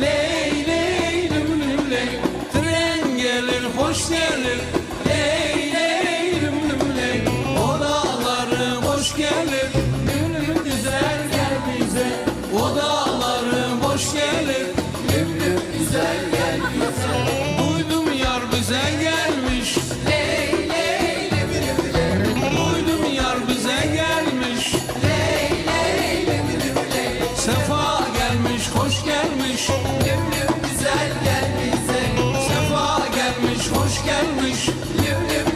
Ley ley Tren gelir hoş gelir. Ley ley hoş gelir. Gönül güzel gel bize. Odaları hoş gelir. gelmiş Lüm lüm güzel gel bize. Sefa gelmiş hoş gelmiş. Lüm lüm